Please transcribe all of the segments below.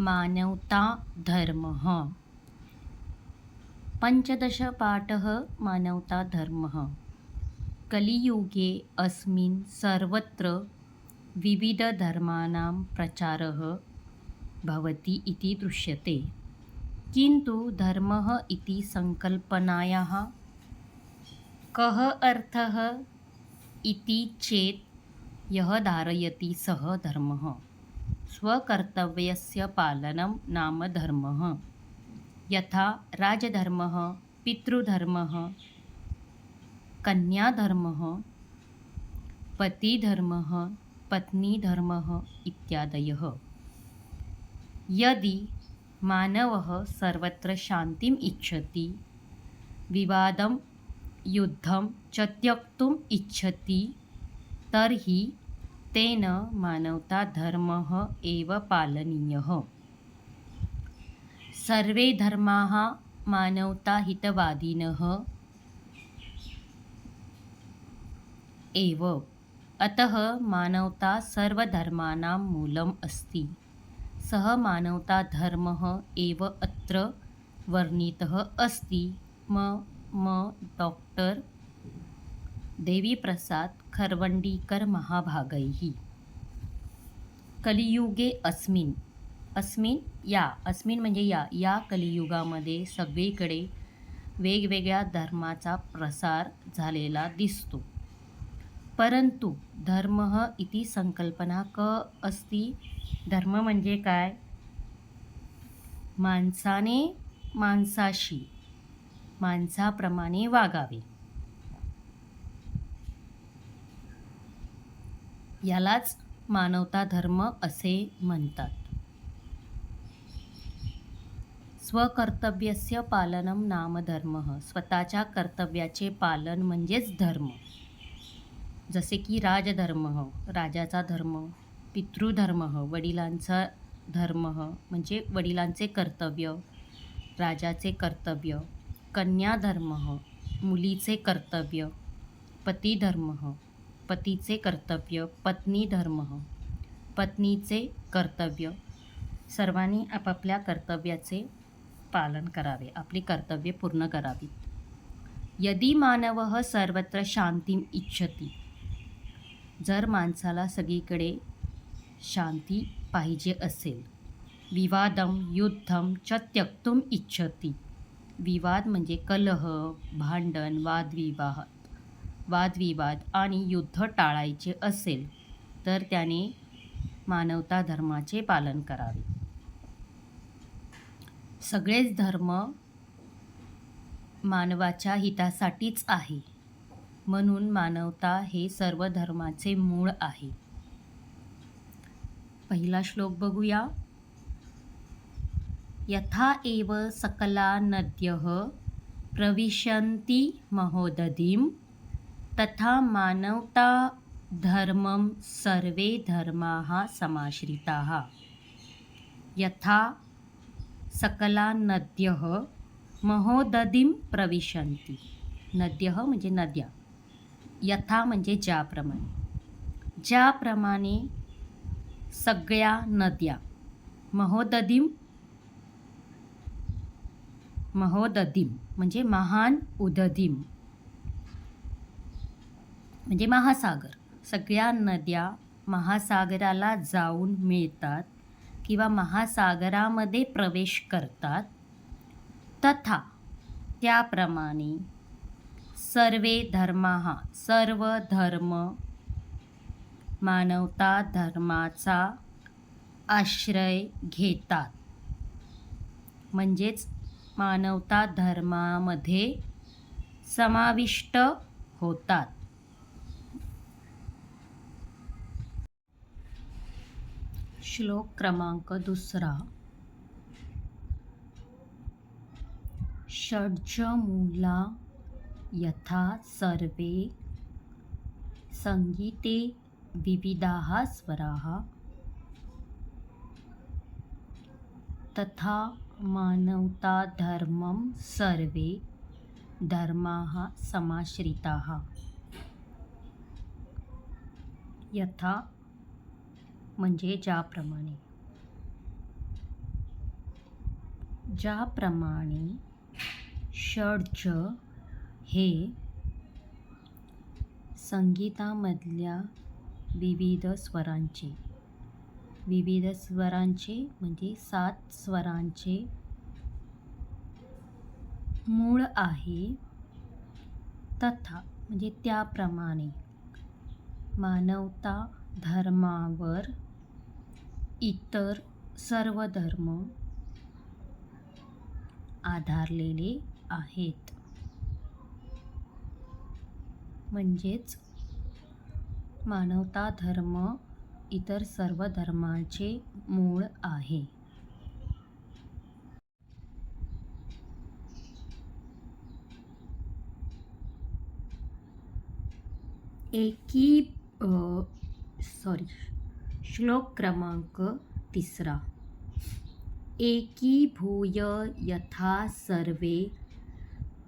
मानवता धर्मः. पञ्चदशपाठः मानवता धर्मः. कलियुगे अस्मिन् सर्वत्र विविधधर्माणां प्रचारः भवति इति दृश्यते. किन्तु धर्मः इति सङ्कल्पनायाः कः अर्थः इति चेत् यः धारयति सः धर्मः. स्वकर्तव्यस्य पालनं नाम धर्मः। यथा राजधर्मः पितृधर्मः कन्याधर्मः पतिधर्मः पत्नीधर्मः इत्यादयः। यदि मानवः सर्वत्र शान्तिम् इच्छति विवादं युद्धं च त्यक्तुम् इच्छति तर्हि तेन मानवता धर्मः एव पालनीयः। सर्वे धर्माः मानवताहितवादिनः एव। अतः मानवता सर्वधर्माणां मूलम् अस्ति। सः मानवताधर्मः एव अत्र वर्णितः अस्ति। म म डॉक्टर देवीप्रसाद खरवंडीकर महाभागैः। कलियुगे अस्मिन। अस्मिन या अस्मिन म्हणजे या या कलियुगामध्ये सगळीकडे वेगवेगळ्या धर्माचा प्रसार झालेला दिसतो. परंतु धर्म इति संकल्पना क अस्ति. धर्म म्हणजे काय? माणसाने माणसाशी माणसाप्रमाणे वागावे. यालाच मानवता धर्म असे म्हणतात. स्वकर्तव्यस्य पालनम नाम धर्म. स्वतःच्या कर्तव्याचे पालन म्हणजेच धर्म. जसे की राजधर्म राजाचा धर्म पितृधर्म वडिलांचा धर्म म्हणजे वडिलांचे कर्तव्य राजाचे कर्तव्य कन्याधर्म मुलीचे कर्तव्य पतिधर्म पतीचे कर्तव्य पत्नी धर्म. पत्नीचे कर्तव्य सर्वांनी आपापल्या कर्तव्याचे पालन करावे. आपली कर्तव्ये पूर्ण करावीत यदि मानव सर्वत्र शांती इच्छती जर माणसाला सगळीकडे शांती पाहिजे असेल विवादम युद्धम च त्यक्तुम इच्छती. विवाद म्हणजे कलह भांडण वादविवाह वादविवाद आणि युद्ध टाळायचे असेल तर त्याने मानवता धर्माचे पालन करावे. सगळेच धर्म मानवाच्या हितासाठीच आहे म्हणून मानवता हे सर्व धर्माचे मूळ आहे. पहिला श्लोक बघूया. यथा एव सकला नद्यः प्रविशन्ति महोदधीम तथा मानवता धर्मं सर्वे धर्माः समाश्रिताः। यथा सकला नद्यः महोदधीं प्रविशन्ति। नद्यः म्हणजे नद्या। यथा म्हणजे ज्याप्रमाणे। ज्याप्रमाणे सगळ्या नद्या महोदधिम महोदधिम म्हणजे महान उदधीं म्हणजे महासागर. सगळ्या नद्या महासागराला जाऊन मिळतात किंवा महासागरामध्ये प्रवेश करतात. तथा त्याप्रमाणे सर्वे धर्मा सर्व धर्म मानवता धर्माचा आश्रय घेतात. म्हणजेच मानवता धर्मामध्ये समाविष्ट होतात. श्लोक क्रमांक दुसरा. षड्जमूला यथा सर्वे संगीते विविधाः स्वराः तथा मानवताधर्मं सर्वे धर्माः समाश्रिताः। यथा म्हणजे ज्याप्रमाणे. ज्याप्रमाणे षड्ज हे संगीतामधल्या विविध स्वरांचे. विविध स्वरांचे म्हणजे सात स्वरांचे मूळ आहे. तथा म्हणजे त्याप्रमाणे मानवता धर्मावर इतर सर्व धर्म आधारलेले आहेत. म्हणजेच मानवता धर्म इतर सर्व धर्माचे मूळ आहे. एकी सॉरी श्लोक क्रमांक तिसरा. एकीभूय यथा सर्वे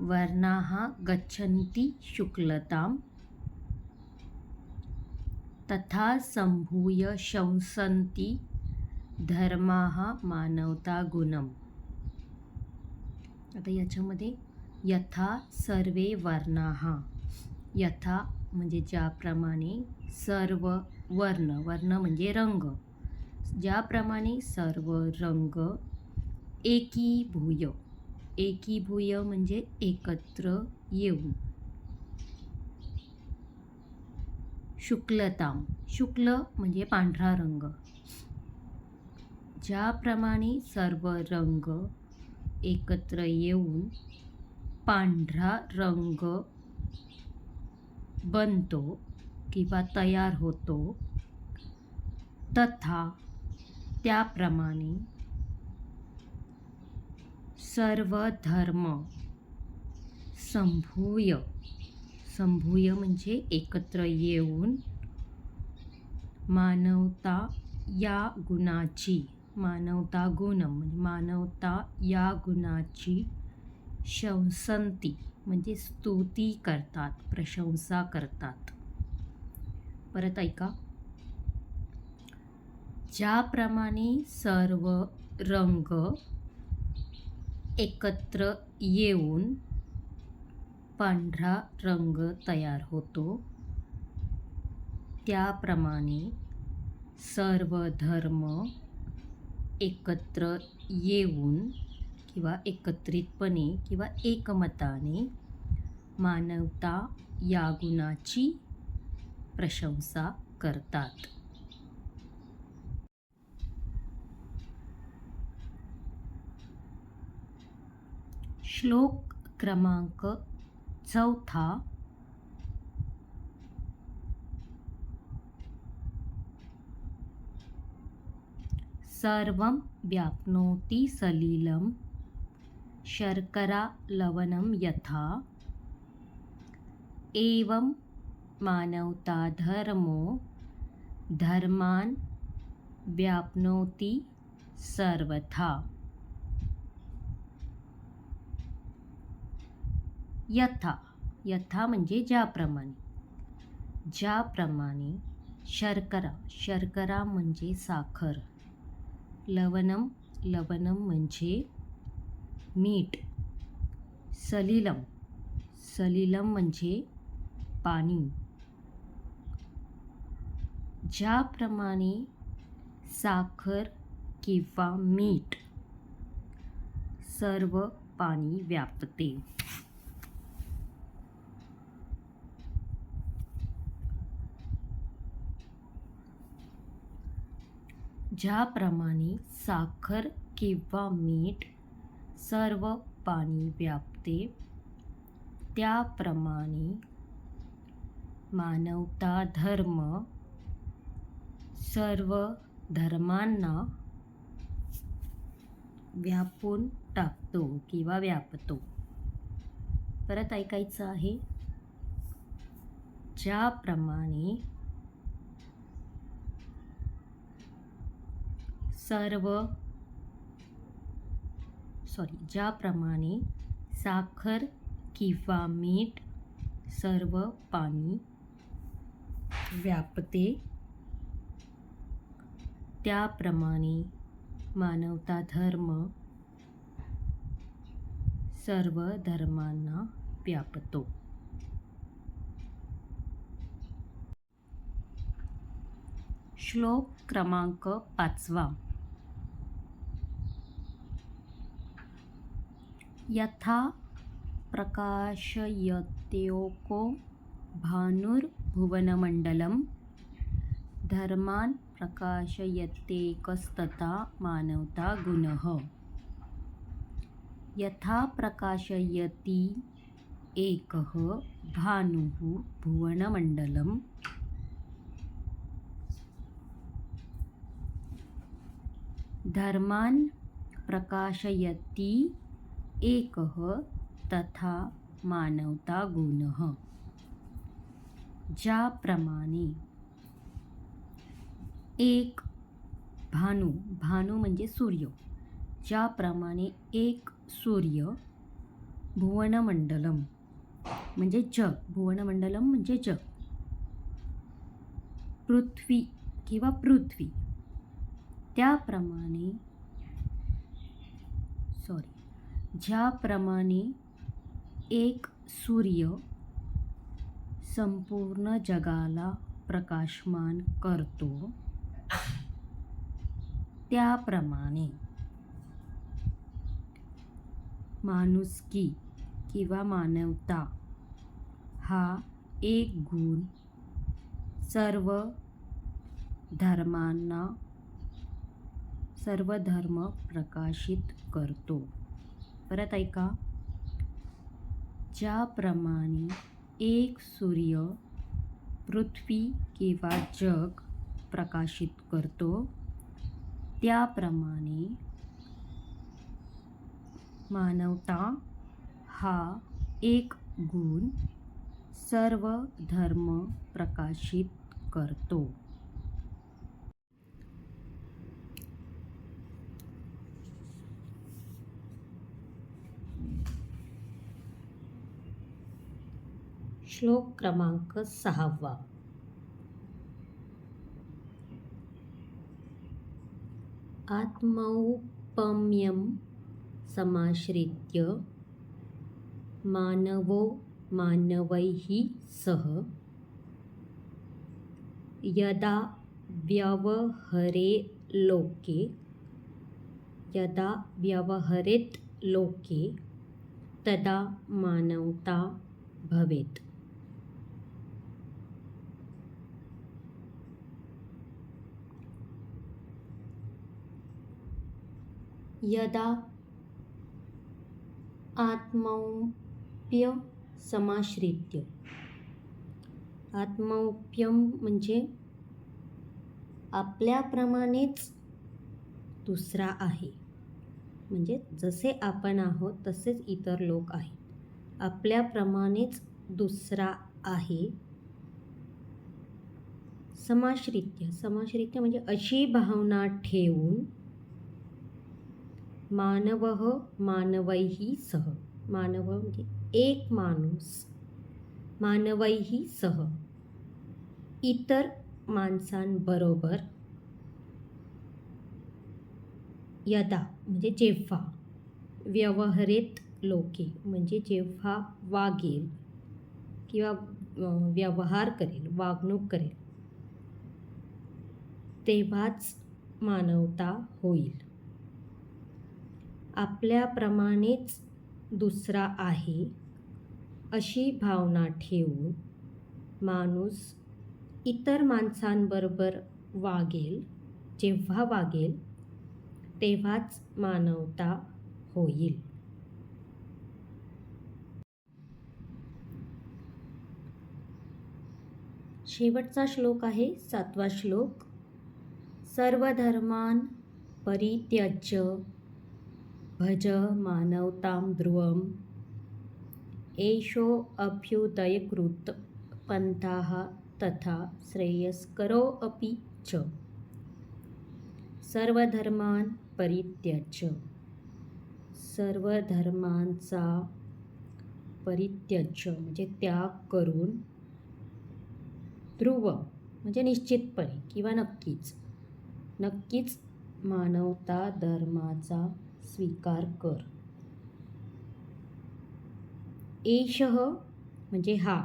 वर्णाः गच्छन्ति शुक्लतां तथा संभूय शंसन्ति धर्माः मानवता गुणम. आता याच्यामध्ये यथा सर्वे वर्णाः. यथा म्हणजे ज्याप्रमाणे सर्व वर्ण वर्ण म्हणजे रंग. ज्याप्रमाणे सर्व रंग एकीभूय. एकीभूय म्हणजे एकत्र येऊन. शुक्लताम. शुक्ल म्हणजे पांढरा रंग. ज्याप्रमाणे सर्व रंग एकत्र येऊन पांढरा रंग बनतो किंवा तयार होतो तथा त्याप्रमाणे सर्व धर्म संभूय. संभूय म्हणजे एकत्र येऊन मानवता या गुणाची मानवता गुण म्हणजे मानवता या गुणाची शंसंती म्हणजे स्तुती करतात प्रशंसा करतात. परत ऐका. ज्याप्रमाणे सर्व रंग एकत्र येऊन पांढरा रंग तयार होतो त्याप्रमाणे सर्व धर्म एकत्र येऊन किंवा एकत्रितपणे किंवा एकमताने मानवता या गुणाची प्रशंसा करतात. श्लोक क्रमांक चौथा. सर्वं व्याप्नोति सलिलं शर्करा लवणं यथा. एवं मानवता धर्मो धर्मान् व्याप्नोति सर्वथा। यथा यथा म्हणजे ज्याप्रमाणे। ज्याप्रमाणे शर्करा शर्करा म्हणजे साखर। लवणम लवणम म्हणजे मीठ। सलिलम सलिलम म्हणजे पाणी। ज्याप्रमाणे साखर किंवा मीठ सर्व पाणी व्यापते. ज्याप्रमाणे साखर किंवा मीठ सर्व पाणी व्यापते त्याप्रमाणे मानवता धर्म सर्व धर्मांना व्यापून टाकतो किंवा व्यापतो. परत ऐकायचं आहे. ज्याप्रमाणे सर्व सॉरी ज्याप्रमाणे साखर किंवा मीठ सर्व पाणी व्यापते. त्याप्रमाणे मानवता धर्म सर्व धर्मांना व्यापतो. श्लोक क्रमांक पाचवा. यथा प्रकाशयत्योको भानुर्भुवनमण्डलं धर्मान् प्रकाशयत्येकस्तथा मानवता गुणः। यथा प्रकाशयति एकः भानुः भुवनमण्डलं धर्मान् प्रकाशयति एकः तथा मानवता गुणः। ज्याप्रमाणे एक भानू भानू म्हणजे सूर्य ज्याप्रमाणे एक सूर्य भुवनमंडलम म्हणजे जग भुवनमंडलम म्हणजे जग पृथ्वी किंवा पृथ्वी. त्याप्रमाणे सॉरी ज्याप्रमाणे एक सूर्य संपूर्ण जगाला प्रकाशमान करतो त्याप्रमाणे माणुसकी किंवा मानवता हा एक गुण सर्व धर्मांना सर्व धर्म प्रकाशित करतो. परत ऐका. ज्याप्रमाणे एक सूर्य पृथ्वी किंवा जग प्रकाशित करतो त्याप्रमाणे मानवता हा एक गुण सर्व धर्म प्रकाशित करतो. श्लोक क्रमांक सहावा. आत्मौपम्यं समाश्रित्य मानवो मानवैः सह। यदा व्यवहरे लोके यदा व्यवहरेत् लोके तदा मानवता भवेत्। यदा आत्मौप्य समाश्रित्य आत्मौप्यम म्हणजे आपल्याप्रमाणेच दुसरा आहे. म्हणजे जसे आपण आहोत तसेच इतर लोक आहेत. आपल्याप्रमाणेच दुसरा आहे. समाश्रित्य. समाश्रित्य म्हणजे अशी भावना ठेवून मानव मानवैः सह। मानव म्हणजे एक माणूस। मानवैः सह। इतर माणसांबरोबर यदा म्हणजे जेव्हा व्यवहारेत लोके म्हणजे जेव्हा वागेल किंवा व्यवहार करेल वागणूक करेल तेव्हाच मानवता होईल. आपल्याप्रमाणेच दुसरा आहे अशी भावना ठेवून माणूस इतर माणसांबरोबर वागेल जेव्हा वागेल तेव्हाच मानवता होईल. शेवटचा श्लोक आहे सातवा श्लोक. सर्वधर्मान परित्यज्य भज मानवतां ध्रुवम्। एषो अभ्युदयकृत पंथाः तथा श्रेयस्करो अपि च। सर्वधर्मान् परित्यज्य। सर्वधर्मांचा परित्यज परित्यज्य। म्हणजे त्याग करून ध्रुव म्हणजे निश्चितपणे किंवा नक्कीच। नक्कीच मानवता धर्माचा स्वीकार कर. एषः म्हणजे हा.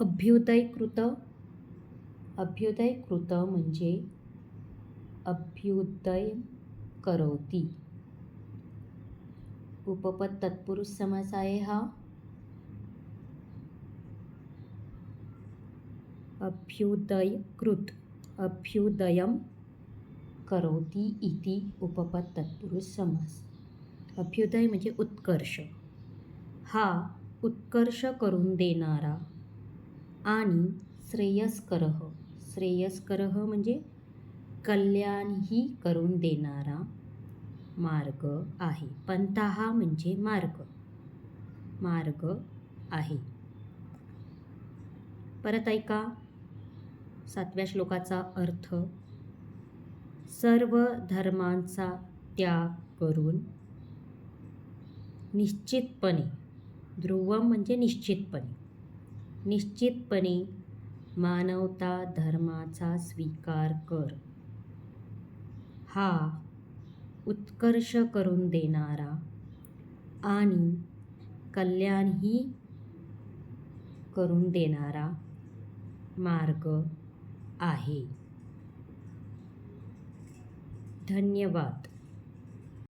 अभ्युदयकृत. अभ्युदयकृत म्हणजे अभ्युदय करोती उपपद तत्पुरुष समास आहे हा. अभ्युदयकृत. अभ्युदयम करोती इति उपपद तत्पुरुष समास. अभ्युदय म्हणजे उत्कर्ष. हा उत्कर्ष करून देणारा आणि श्रेयस्करह श्रेयस्करह म्हणजे कल्याणही करून देणारा मार्ग आहे. पंथा म्हणजे मार्ग. मार्ग आहे. परत ऐका. सातव्या श्लोकाचा अर्थ सर्व धर्मांचा त्याग करून निश्चितपणे ध्रुव म्हणजे निश्चितपणे निश्चितपणे मानवता धर्माचा स्वीकार कर. हा उत्कर्ष करून देणारा आणि कल्याणही करून देणारा मार्ग आहे. ધન્યવાદ.